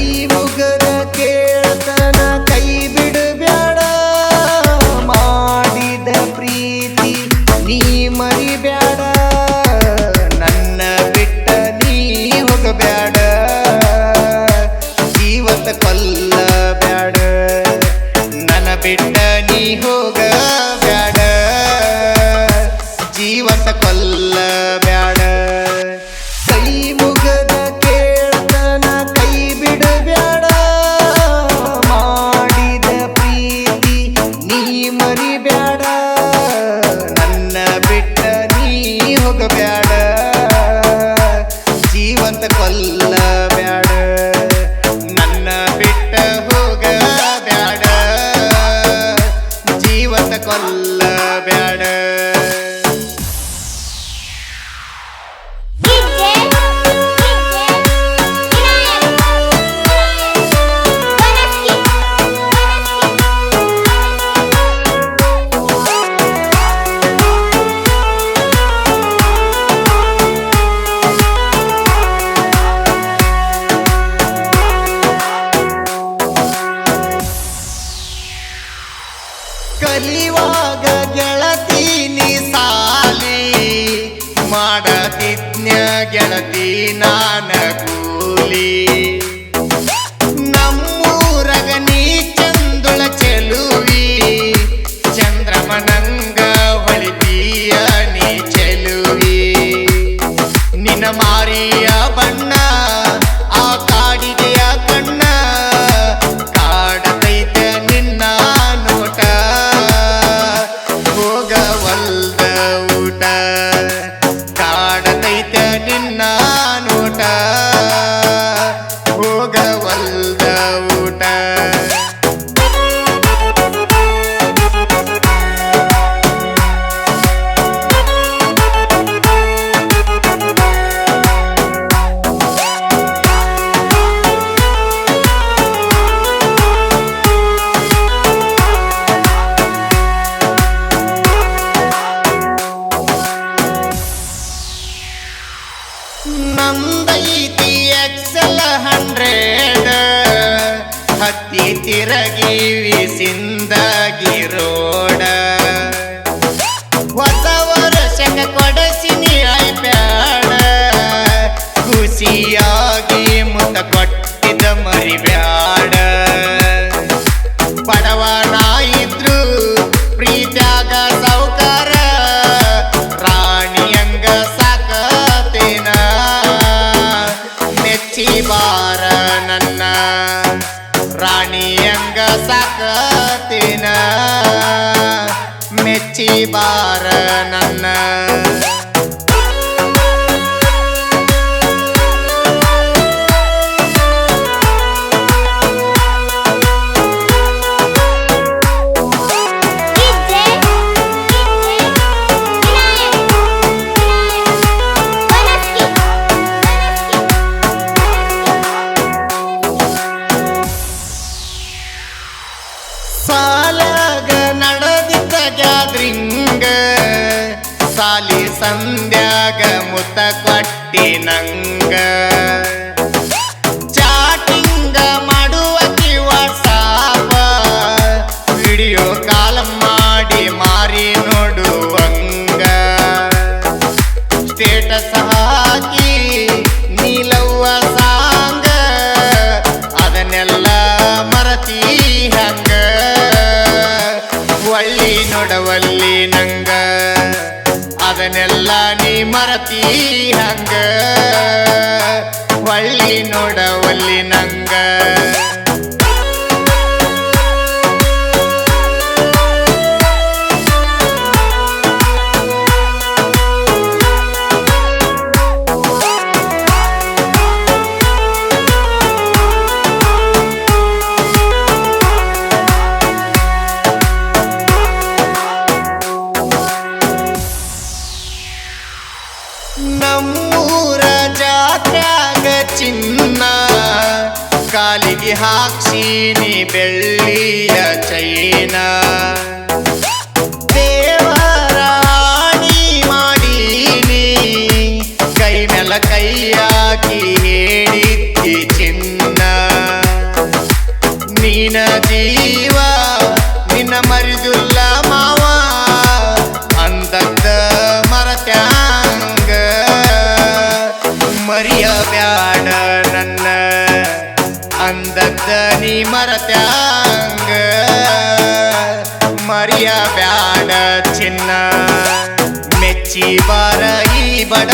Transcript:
ಕಲಿ ಮುಗರ ಕೇಳ್ತನ ಕೈ ಬಿಡು ಬಿಡಬೇಡ. ಮಾಡಿದ ಪ್ರೀತಿ ನೀ ಮರಿಬೇಡ. ನನ್ನ ಬಿಟ್ಟ ನೀ ಹೋಗಬೇಡ. ಜೀವತ ಕೊಲ್ಲ ಬ್ಯಾಡ ನನ್ನ ಬಿಟ್ಟ ನೀ ಹೋಗಬೇಡ. ಜೀವತ ಕೊಲ್ಲ ಬ್ಯಾಡ ಹೋಗಬ್ಯಾಡ ಜೀವಂತ ಮಾಡತಿಜ್ಞ ಗೆಳತಿ ನಾನ ಕೂಲಿ ನಮ್ಮೂರಗ ನೀ ಚಂದ್ರಮನಂಗ ಹೊಳಿತೀಯ ನೀ ಚೆಲುವಿ. ನಿನ್ನ ಮಾರಿಯ ತಿರಗಿ ವಿಸಿಂದಗಿ ರೋಡ. ಹೊಸ ವರ್ಷಕ ಕೊಡಸಿನಿ ಬ್ಯಾಡ ಖುಷಿಯಾಗಿ ಮುತ್ತ ಕೊಟ್ಟಿದ್ದ ಮರಿಬ್ಯಾಡ. ಸಾಲಾಗ ನಡೆದಿದ್ದ ಗ್ಯಾದ್ರಿಂಗ ಸಾಲಿ ಸಂಧ್ಯಾಗ ಮುತ್ತ ಕೊಟ್ಟಿ ನಂಗ ಅದನ್ನೆಲ್ಲ ನೀ ಮರತಿ ಹಂಗ. ಒಳ್ಳಿ ನೋಡವಲ್ಲಿ ನಂಗ ಚಿನ್ನ ಕಾಲಿಗೆ ಹಾಕ್ಸೀನಿ ಬೆಳ್ಳಿಯ ಚೈನ. ದೇವರ ಆಣಿ ಮಾಡೀನಿ, ಕೈ ಮೇಲ ಕೈ ಹೇಳಿದ್ದಿ ಚಿನ್ನ. ನೀನ ಜೀವ, ನಿನ್ನ ಮರಿದುಲ್ಲ ಅಂದದ್ದ ನೀ ಮರತ್ಯಾಂಗ ಮರಿಯ ಬ್ಯಾಡ ಚಿನ್ನ ಮೆಚ್ಚಿ ಬಾರ ಈ ಬಡ